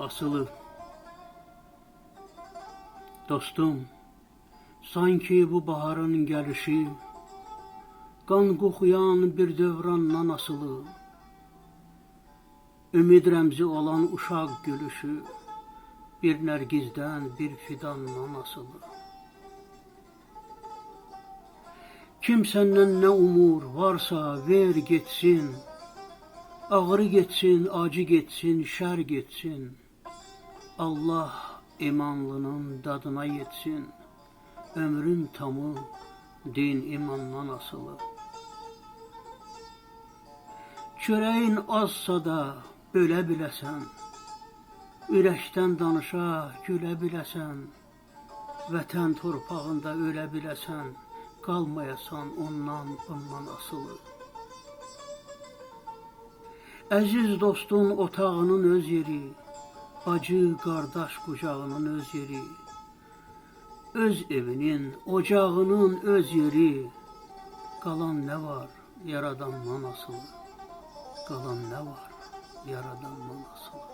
asılı. Dostum, sanki bu baharın gelişi, Qan qoxuyan bir dövrandan asılı. Ümid rəmzi olan uşaq gülüşü, Bir nərgizdən, bir fidandan asılı. Kim səndən nə umur, varsa ver getsin, Ağrı getsin, acı getsin, şər getsin. Allah imanlının dadına yetsin. Ömrün tamı din imandan asılı. Çörəyin azsa da bölə biləsən. Ürəkdən danışa gülə biləsən. Vətən torpağında ölə biləsən. Qalmayasan ondan bundan asılı. Əziz dostun otağının öz yeri, bacı qardaş qucağının öz yeri, öz evinin, ocağının öz yeri, qalan nə var? Yaradandan asılı, qalan nə var? Yaradandan asılı.